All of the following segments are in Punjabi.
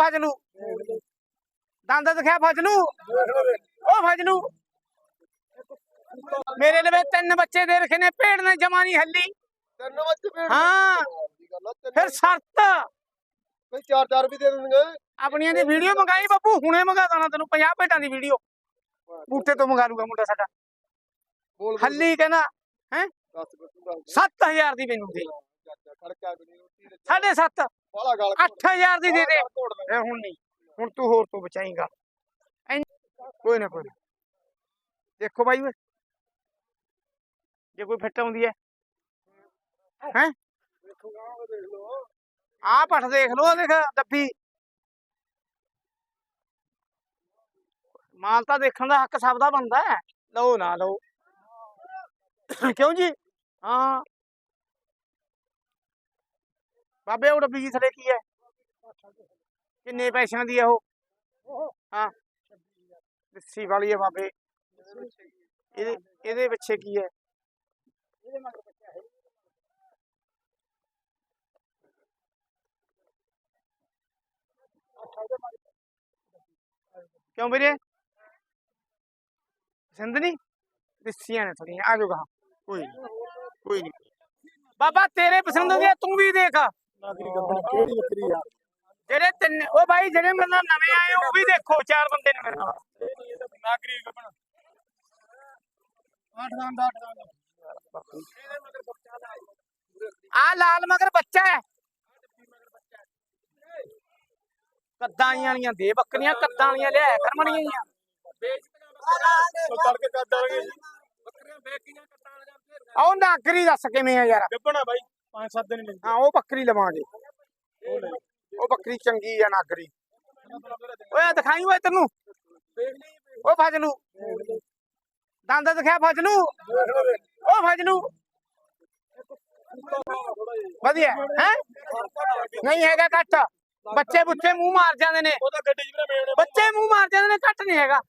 ਫਜਲੂ। ਦੰਦ ਦਿਖਿਆ ਫਜਲੂ? ਉਹ ਫਜਲੂ। ਮੇਰੇ ਲਵੇ ਤਿੰਨ ਬੱਚੇ ਦੇ ਰਖੇ ਨੇ ਭੇਡ ਨੇ ਜਮਾ ਨਹੀਂ ਹੱਲੀ। ਤਿੰਨ ਵਜੇ ਭੇਡ ਹਾਂ। ਫਿਰ ਸ਼ਰਤ ਕੋਈ ਚਾਰ ਚਾਰ ਵੀ ਦੇ ਦੇਣਗੇ? ਆਪਣੀਆਂ ਦੀ ਵੀਡੀਓ ਮੰਗਾਈ ਬੱਬੂ ਹੁਣੇ ਮੰਗਾ ਦੇਣਾ ਤੈਨੂੰ 50 ਭੇਡਾਂ ਦੀ ਵੀਡੀਓ। ਬੂਟੇ ਤੋਂ ਮੰਗਾ ਲੂਗਾ ਮੁੰਡਾ ਸਾਡਾ। ਹੱਲੀ ਕਹਿੰਦਾ ਬੱਤੂ 7000 ਦੀ ਮੈਨੂੰ ਦੇ। ਖੜਕਾ ਵੀ ਨਹੀਂ ਉੱਤੀ ਸਾਢੇ ਸੱਤ। ਬਾਲਾ ਗਾਲ 8000 ਦੀ ਦੇ ਦੇ। ਇਹ ਹੁਣ ਨਹੀਂ। ਹੁਣ ਤੂੰ ਹੋਰ ਤੋਂ ਬਚਾਏਗਾ। ਕੋਈ ਨਾ ਕੋਈ। ਦੇਖੋ ਬਾਈ ਓਏ। ਜੇ ਕੋਈ ਫਿੱਟ ਆਉਂਦੀ ਹੈ? ਹੈ ਆਹ ਪੱਠ ਦੇਖ ਲੋ ਦੇਖ ਦੱਬੀ। ਮਾਲ ਤਾਂ ਦੇਖਣ ਦਾ ਹੱਕ ਸਭ ਦਾ ਬਣਦਾ ਹੈ ਲਓ ਨਾ ਲਓ। ਕਿਉਂ ਜੀ? ਹਾਂ। ਬਾਬੇ ਉਹ ਡੱਬੀ ਜੀ ਥਲੇ ਕੀ ਹੈ? ਕਿੰਨੇ ਪੈਸਿਆਂ ਦੀ ਹੈ ਉਹ? ਹਾਂ। ਲੱਸੀ ਵਾਲੀ ਹੈ ਬਾਬੇ। ਇਹਦੇ ਇਹਦੇ ਪਿੱਛੇ ਕੀ ਹੈ? ਕਿਉਂ ਵੀਰੇ? ਪਸੰਦ ਨਹੀਂ? ਲੱਸੀਆਂ ਨੇ ਥੋੜੀਆਂ ਆ ਜਾਊਗਾ ਕੋਈ ਕੋਈ ਨਹੀਂ ਬਾਬਾ ਤੇਰੇ ਪਸੰਦ ਦੀ ਹੈ, ਤੂੰ ਵੀ ਦੇਖ। ਨਾਗਰੀ ਗੱਬਣ ਕਿਹੜੀ ਬੱਕਰੀ ਆ। ਜਿਹੜੇ ਤਿੰਨ ਉਹ ਭਾਈ ਜਿਹੜੇ ਮੇਰੇ ਨਾਲ ਨਵੇਂ ਆਏ ਉਹ ਵੀ ਦੇਖੋ ਚਾਰ ਬੰਦੇ ਨੇ ਮੇਰੇ ਨਾਲ। ਨਾਗਰੀ ਗੱਬਣ ਆ ਲਾਲ ਮਗਰ ਬੱਚਾ ਹੈ। ਕੱਦਾਂ ਵਾਲੀਆਂ ਦੇ ਬੱਕਰੀਆਂ ਕੱਦਾਂ ਵਾਲੀਆਂ ਲਿਆ ਕਰਮਣੀਆਂ ਹੀ ਆ ਤੜ ਕੇ ਕੱਢ ਆਣਗੇ ਬੱਕਰੀਆਂ ਬੇਕੀਆਂ ਕੱਟਾਂ ਵਾਲੀਆਂ ਉਹ ਨਾਗਰੀ ਦੱਸ ਕਿਵੇਂ ਆ ਯਾਰ। ਗੱਬਣਾ ਬਾਈ। ਪੰਜ ਸੱਤ ਦਿਨ ਮਿਲਦੇ ਹਾਂ ਉਹ ਬੱਕਰੀ ਲਵਾਂਗੇ। ਉਹ ਬੱਕਰੀ ਚੰਗੀ ਆ ਨਾਗਰੀ। ਓਏ ਦਿਖਾਈ ਓਏ ਤੈਨੂੰ। ਉਹ ਫਜਲੂ। ਦੰਦ ਦਿਖਿਆ ਫਜਲੂ। ਉਹ ਫਜਲੂ। ਵਧੀਆ ਹੈ? ਨਹੀਂ ਹੈਗਾ ਕੱਟ ਬੱਚੇ ਬੁੱਚੇ ਮੂੰਹ ਮਾਰ ਜਾਂਦੇ ਨੇ। ਬੱਚੇ ਮੂੰਹ ਮਾਰ ਜਾਂਦੇ ਨੇ ਕੱਟ ਨਹੀਂ ਹੈਗਾ।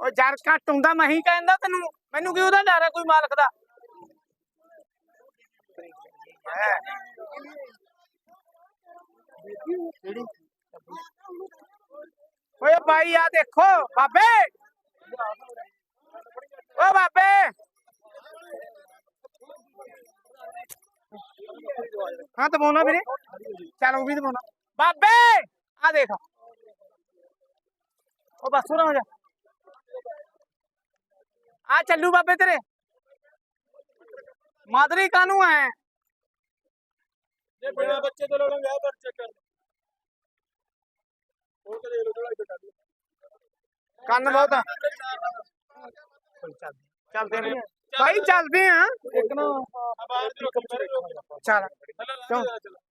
ਉਹ ਜਰ ਕੱਟ ਹੁੰਦਾ ਮੈਂ ਹੀ ਕਹਿੰਦਾ ਤੈਨੂੰ। ਮੈਨੂੰ ਕੀ ਉਹਦਾ ਡਰ ਹੈ ਕੋਈ ਮਾਲਕ ਦਾ? ਹੈਂ। ਓਏ ਭਾਈ ਆ ਦੇਖੋ ਬਾਬੇ ਓ ਬਾਬੇ ਹਾਂ ਦਬਾਉਣਾ ਵੀਰੇ ਚੱਲ ਉਹ ਵੀ ਦਬਾਉਣਾ ਬਾਬੇ ਆ ਦੇਖ ਉਹ ਬਸ ਉਰਾ ਹੋ ਜਾ ਆ ਚੱਲੂ ਬਾਬੇ ਤੇਰੇ ਮਾਦਰੀ ਕਾਨੂੰ ਹੈ ਜੇ ਬਿਨਾ ਬੱਚੇ ਤੋਂ ਲੜਾਂਗੇ ਆ ਪਰ ਚੈੱਕ ਕਰ ਹੋਰ ਕਦੇ ਇਹ ਲੋੜਾ ਇੱਥੇ ਕੱਢ ਕੰਨ ਬਹੁਤ ਆ ਚੱਲਦੇ ਨੇ ਭਾਈ ਚੱਲਦੇ ਆ ਇੱਕ ਨਾ ਆ ਬਾਹਰ ਦੀ ਰੋਕੀ ਬਾਹਰ ਦੀ ਰੋਕੀ ਚੱਲ ਚੱਲ ਕਿਉਂ?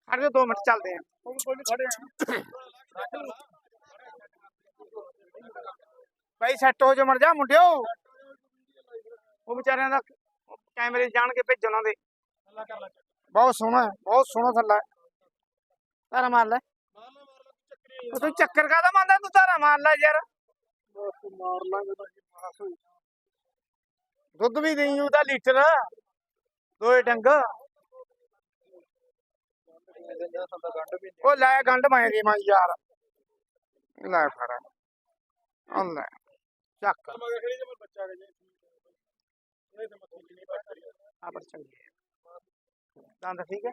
ਹਟ ਜਾ 2 ਮਿੰਟ ਚੱਲਦੇ ਆ ਕੋਈ ਨਹੀਂ ਖੜੇ ਆ ਭਾਈ ਸੈੱਟ ਹੋ ਜਾ ਮਰ ਜਾ ਮੁੰਡਿਓ ਉਹ ਵਿਚਾਰਿਆਂ ਦਾ ਕੈਮਰੇ ਜਾਣ ਕੇ ਭੇਜਣ ਉਹਨਾਂ ਦੇ ਅੱਲਾ ਕਰ ਲੈ ਬਹੁਤ ਸੋਹਣਾ ਹੈ ਬਹੁਤ ਸੋਹਣਾ ਥੱਲਾ ਹੈ। ਤਾਰਾ ਮਾਰ ਲੈ। ਮਾਰ ਲਾ ਮਾਰ ਲਾ ਚੱਕਰੀ ਉਹ ਤੂੰ ਚੱਕਰ ਕਾਦਾ ਮਾਰਦਾ ਤੂੰ ਤਾਰਾ ਮਾਰ ਲੈ ਯਾਰ। ਬਸ ਮਾਰ ਲਾਂਗੇ ਤਾਂ ਕੀ ਮਾਸ ਹੋਈ। ਦੁੱਧ ਵੀ ਦੇਈ ਉਹਦਾ ਲੀਟਰ ਦੋਏ ਡੰਗ। ਉਹ ਲੈ ਗੰਢ ਮਾਏ ਦੀ ਮਾਂ ਯਾਰ। ਲੈ ਫੜ ਲੈ ਚੱਕ। ਮਗਰ ਖੜੀ ਜੇ ਮੈਂ ਬੱਚਾ ਕੇ ਜੇ ਨਹੀਂ ਤਾਂ ਮੱਕੀ ਨਹੀਂ ਬੱਕਰੀ ਆ ਪਰ ਚੰਗੀ ਦੰਦ ਠੀਕ ਹੈ।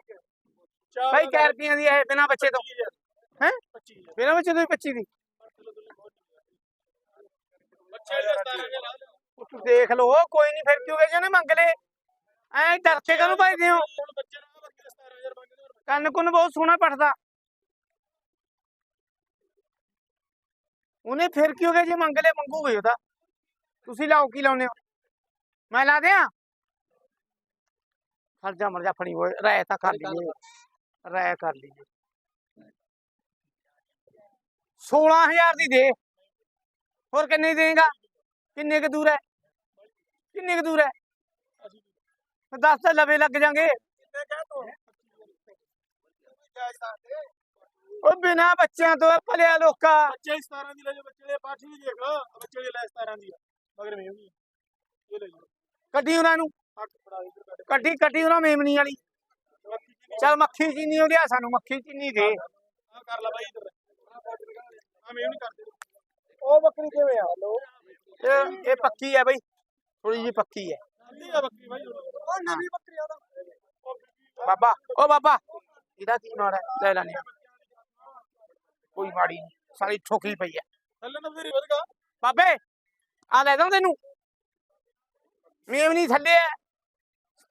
ਭਾਈ ਕੈ ਰੁਪਈਆਂ ਦੀ ਹੈ ਬਿਨਾ ਬੱਚੇ ਤੋਂ। ਹੈ? 25 ਬਿਨਾ ਬੱਚੇ ਤੋਂ ਹੀ 25 ਦੀ। ਬੱਚੇ ਦੇ 17 ਦੇ ਲਾ ਦੇ ਉਹ ਤੂੰ ਦੇਖ ਲਓ ਕੋਈ ਨਹੀਂ ਫਿਰ ਕਿਉਂ ਜਿਹਨੇ ਮੰਗ ਲਏ ਐ ਡਰ ਕੇ ਕਾਹਨੂੰ ਭਜਦੇ ਹੋ? ਹੁਣ ਬੱਚੇ ਨਾਲ ਬੱਕਰੀ 17000 ਮੰਗਦੇ ਹੋਰ ਕੰਨ ਕੁੰਨ ਬਹੁਤ ਸੋਹਣਾ ਪੜਦਾ ਉਹਨੇ ਫਿਰ ਕਿਉਂ ਗਿਆ ਜੇ ਮੰਗ ਲਏ ਮੰਗੂਗੇ ਉਹਦਾ ਤੁਸੀਂ ਲਾਓ ਕੀ ਲਾਉਨੇ ਹੋ? ਮੈਂ ਲਾ ਦਿਆਂ? ਖੜ ਜਾ ਮਰ ਜਾ ਫੜੀ ਹੋਏ ਰਾਇ ਤਾਂ ਕਰ ਲਈਏ। ਰਾਇ ਕਰ ਲਈਏ। 16000 ਦੀ ਦੇ। ਹੋਰ ਕਿੰਨੇ ਦੇਗਾ? ਕਿੰਨੇ ਕੁ ਦੂਰ ਹੈ ਕਿੰਨੇ ਕੁ ਦੂਰ ਹੈ ਅਸੀਂ ਦੱਸ ਤਾਂ ਲਵੇ ਲੱਗ ਜਾਗੇ। ਉਹ ਬਿਨਾ ਬੱਚਿਆਂ ਤੋਂ ਭਲਿਆ ਲੋਕਾ। ਬੱਚੇ 17 ਦੀ ਲੈ ਜਾ ਬੱਚੇ ਦੇ ਪਾਠੀ ਵੀ ਦੇਖ ਬੱਚੇ ਦੇ ਲੈ 17 ਦੀ ਮਗਰ ਮੈਂ ਵੀ ਇਹ ਲੈ ਜਾ ਕੱਢੀ ਉਹਨਾਂ ਨੂੰ। ਹੱਥ ਫੜਾ ਇਧਰ ਕੱਢ ਕੱਢੀ ਉਹਨਾਂ ਮੇਮਣੀ ਵਾਲੀ। ਚੱਲ ਮੱਖੀ ਚੀਨੀ ਉਹ ਲਿਆ ਸਾਨੂੰ ਮੱਖੀ ਚੀਨੀ ਦੇ। ਆ ਕਰ ਲੈ ਬਾਈ ਇਧਰ। ਉਹ ਬੱਕਰੀ ਕਿਵੇਂ ਆ? ਲੋ ਇਹ ਇਹ ਪੱਕੀ ਹੈ ਬਈ। ਥੋੜੀ ਜੀ ਪੱਕੀ ਹੈ ਆ ਬੱਕਰੀ ਬਾਈ ਉਹ ਨਵੀਂ ਬੱਕਰੀ ਆ ਬਾਬਾ ਓ ਬਾਬਾ ਇਹਦਾ ਕੀ ਮਾੜਾ ਹੈ? ਲੈ ਲੈਣੇ ਕੋਈ ਮਾੜੀ ਨਹੀਂ ਸਾਰੀ ਠੋਕੀ ਪਈ ਹੈ ਥੱਲੇ ਨਾ ਫੇਰੀ ਵਧਗਾ। ਬਾਬੇ ਆ ਲੈ ਦਾਂ ਤੈਨੂੰ। ਮੇਮ ਨਹੀਂ ਥੱਲੇ ਐ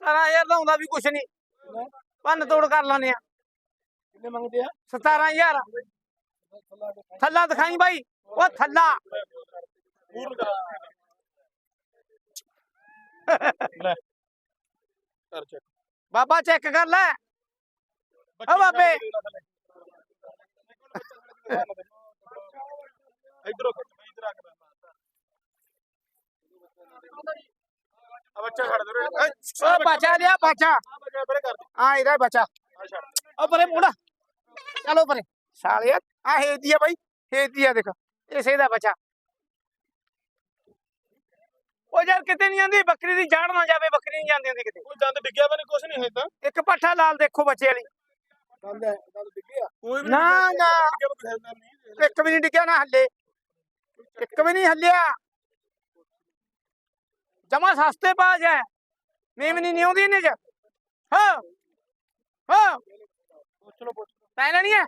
17000 ਦਾ ਹੁੰਦਾ ਵੀ ਕੁਛ ਨਹੀਂ ਭੰਨ ਤੋੜ ਕਰ ਲਾਨੇ ਆ। ਕਿੰਨੇ ਮੰਗਦੇ ਆ? 17000 ਥੱਲਾ ਦਿਖਾਈ ਬਾਈ। ਉਹ ਥੱਲਾ। ਪੂਰਨ ਦਾ ਲੈ। ਕਰ ਚੱਕ ਬਾਬਾ ਚੈੱਕ ਕਰ ਲੈ। ਓ ਬਾਬੇ। ਇਧਰੋਂ ਖਿੱਚ ਮੈਂ ਇਧਰ ਆ ਕੇ ਬੈਠਾ। ਆ ਬੱਚਾ ਛੱਡ ਦੇ ਰੇ ਓ ਬਚਾ ਲਿਆ ਬਚਾ। ਆ ਬੱਚਾ ਪਰੇ ਕਰ ਦੇ। ਆ ਇਹਦਾ ਬਚਾ। ਆ ਛੱਡ ਓ ਪਰੇ ਮੁੰਡਾ। ਚਲੋ ਪਰੇ। ਸਾਲਿਆ ਆ ਹੇਦੀ ਆ ਬਾਈ। ਹੇਦੀ ਆ ਦੇਖ। ਇਸੇ ਦਾ ਬਚਾ। ਉਹ ਯਾਰ ਕਿਤੇ ਨਹੀਂ ਆਂਦੀ ਬੱਕਰੀ ਦੀ ਜਾੜ ਨਾ ਜਾਵੇ ਬੱਕਰੀ ਨਹੀਂ ਜਾਂਦੀ ਹੁੰਦੀ ਕਿਤੇ। ਕੋਈ ਦੰਦ ਡਿੱਗਿਆ ਵਾ ਨਹੀਂ ਕੁਛ ਨਹੀਂ ਹੈ ਤਾਂ। ਇੱਕ ਪੱਠਾ ਲਾਲ ਦੇਖੋ ਬੱਚੇ ਵਾਲੀ। ਦੰਦ ਹੈ ਦੰਦ ਡਿੱਗਿਆ ਕੋਈ ਵੀ ਨਾ, ਨਾ। ਇੱਕ ਵੀ ਨਹੀਂ ਡਿੱਗਿਆ ਨਾ ਹੱਲੇ। ਇੱਕ ਵੀ ਨਹੀਂ ਹੱਲਿਆ। ਜਮਾ ਸਸਤੇ ਬਾਜ ਹੈ ਮੇਮ ਨਹੀਂ ਆਉਂਦੀ ਇਹਨੇ ਚ। ਹਾਂ ਹਾਂ। ਪੁੱਛ। ਤੈਨੂੰ ਲੈਣੀ ਹੈ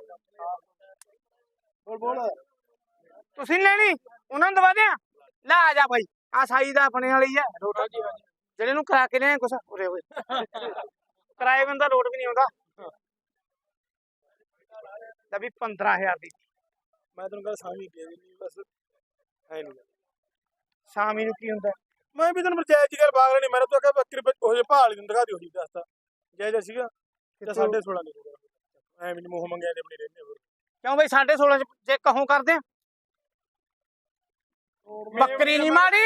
ਬੋਲ ਬੋਲ। ਤੁਸੀਂ ਲੈਣੀ? ਉਹਨਾਂ ਨੂੰ ਦਵਾ ਦਿਆਂ। ਲੈ ਆ ਜਾ ਬਾਈ। ਆ ਸਾਈ ਦਾ ਆਪਣੇ ਵਾਲੀ ਹੈ ਲੋਟ ਹਾਂਜੀ ਹਾਂਜੀ। ਜਿਹੜੇ ਨੂੰ ਕਰਾ ਕੇ ਲਿਆ ਕੁਛ ਉਰੇ ਹੋਏ। ਕਿਰਾਏ ਬੰਦਾ ਲੋਟ ਵੀ ਨਹੀਂ ਆਉਂਦਾ। ਲੈ ਵੀ 15000 ਦੀ। ਮੈਂ ਤੈਨੂੰ ਗੱਲ ਸਾਂਝੀ ਦੇ ਦਿੰਦੀ ਬਸ। ਹੈ ਨਹੀਂ ਸ਼ਾਮੀ ਨੂੰ ਕੀ ਹੁੰਦਾ? ਮੈਂ ਵੀ ਤੈਨੂੰ ਜਾਇਜ਼ ਜੀ ਗੱਲ ਬਾਗ ਨਹੀਂ ਮੈਂ ਤਾਂ ਕਿਹਾ ਬੱਕਰੀ ਉਹ ਜੇ ਭਾਲ ਨਹੀਂ ਦਿਖਾ ਦਿਓ ਜੀ ਦੱਸਤਾ ਜਾਇਜ਼ ਸੀਗਾ। ਤੇ ਕਿੱਥੋਂ? 16.5 ਨਹੀਂ ਹੋਊਗਾ। ਐਵੇਂ ਨੀ ਮੂੰਹ ਮੰਗਿਆ ਦੇ ਬਣੀ ਰਹਿੰਦੇ ਹੋਰ ਕਿਉਂ ਬਈ 16.5 ਚ ਜੇ ਕਹੋਂ ਕਰਦੇ ਆ? ਬੱਕਰੀ ਨਹੀਂ ਮਾਰੀ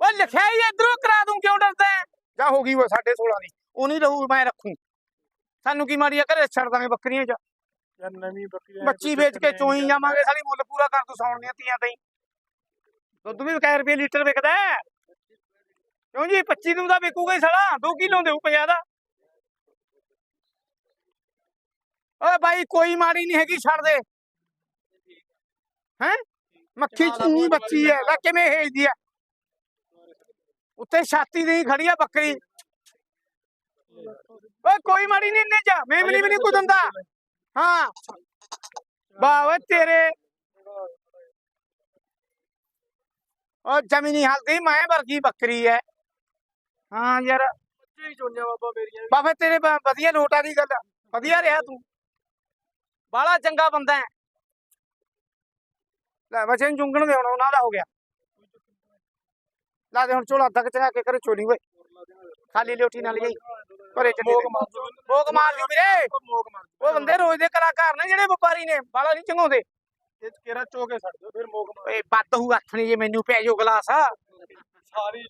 ਉਹ ਲਿਖਿਆ ਹੀ ਇਧਰੋਂ ਕਰਾ ਦੂੰ ਕਿਉਂ ਡਰਦਾ? ਜਾ ਹੋ ਗਈ ਉਹ 16.5 ਦੀ। ਉਹ ਨਹੀਂ ਰਹੂ ਮੈਂ ਰੱਖੂ। ਸਾਨੂੰ ਕੀ ਮਾਰੀ ਆ ਘਰੇ ਛੱਡ ਦਾਂਗੇ ਬੱਕਰੀਆਂ ਚ। ਯਾਰ ਨਵੀਂ ਬੱਕਰੀ ਬੱਚੀ ਵੇਚ ਕੇ ਚੋਈ ਜਾਵਾਂਗੇ ਸਾਲੀ ਮੁੱਲ ਪੂਰਾ ਕਰ ਤੂੰ ਸੌਣ ਦੀਆਂ ਤੀਆਂ ਤਾਈ। ਦੁੱਧ ਵੀ 1 ਰੁਪਏ ਲੀਟਰ ਵਿਕਦਾ ਹੈ। ਕਿਉਂ ਜੀ? 25 ਨੂੰ ਤਾਂ ਵਿਕੂਗਾ ਹੀ ਸਾਲਾ। 2 ਕਿਲੋ ਦੇਊ 50 ਦਾ। ਓਏ ਬਾਈ ਕੋਈ ਮਾੜੀ ਨਹੀਂ ਹੈਗੀ ਛੱਡ ਦੇ। ਹੈ? ਮੱਖੀ ਚੁੰਨੀ ਬੱਚੀ ਹੈ। ਲੈ ਕਿਵੇਂ ਹੇਜਦੀ ਹੈ? ਉੱਤੇ ਛਾਤੀ ਨਹੀਂ ਖੜੀ ਆ ਬੱਕਰੀ। ਓਏ ਕੋਈ ਮਾੜੀ ਨਹੀਂ ਇੰਨੇ ਚ। ਮੇਮਲੀ ਵੀ ਨਹੀਂ ਕੋਈ ਦਿੰਦਾ ਹਾਂ ਬਾਵੇ ਤੇਰੇ। ਉਹ ਜ਼ਮੀਨੀ ਹਲਦੀ ਮੈਂ ਵਰਗੀ ਬੱਕਰੀ ਐ। ਹਾਂ ਯਾਰ। ਬੱਚੇ ਹੀ ਚੋਣਿਆ ਬਾਬਾ ਮੇਰੀਆਂ ਬਾਬੇ ਤੇਰੇ ਬ- ਵਧੀਆ ਲੋਟਾ ਦੀ ਗੱਲ ਵਧੀਆ ਰਿਹਾ ਤੂੰ। ਬਾਲਾ ਚੰਗਾ ਬੰਦਾ ਹੈ ਲੈ ਬੱਚੇ ਨੂੰ ਚੁੰਗਣ ਦੇ ਹੁਣ ਉਹਨਾਂ ਦਾ ਹੋ ਗਿਆ। ਲਾ ਦੇ ਹੁਣ ਝੋਲਾ ਅੱਧਾ ਕੁ ਚੜਾ ਕੇ ਕਰੇ ਚੋਲੀ ਓਏ। ਖਾਲੀ ਲੋਟੀ ਨਾਲ ਗਈ ਘਰੇ ਚੱਲੀ ਮੋਗ ਦੇ। ਮਾਰ ਦੋ ਮੋਗ ਮਾਰ ਦਿਓ ਵੀਰੇ। ਮਾਰ ਉਹ ਬੰਦੇ ਰੋਜ਼ ਦੇ ਕਲਾਕਾਰ ਨੇ ਜਿਹੜੇ ਵਪਾਰੀ ਨੇ ਬਾਲਾ ਨਹੀਂ ਚੰਗਾਉਂਦੇ। ਇਹ ਕੇਰਾ ਚੋ ਕੇ ਛੱਡ ਦਿਓ ਫਿਰ ਮੋਗ ਮਾਰ ਓਏ ਬੱਦ ਹੂ ਹੱਥ ਨਹੀਂ ਜੇ ਮੈਨੂੰ ਪੈ ਜਾਓ ਗਲਾਸ। ਸਾਰੀ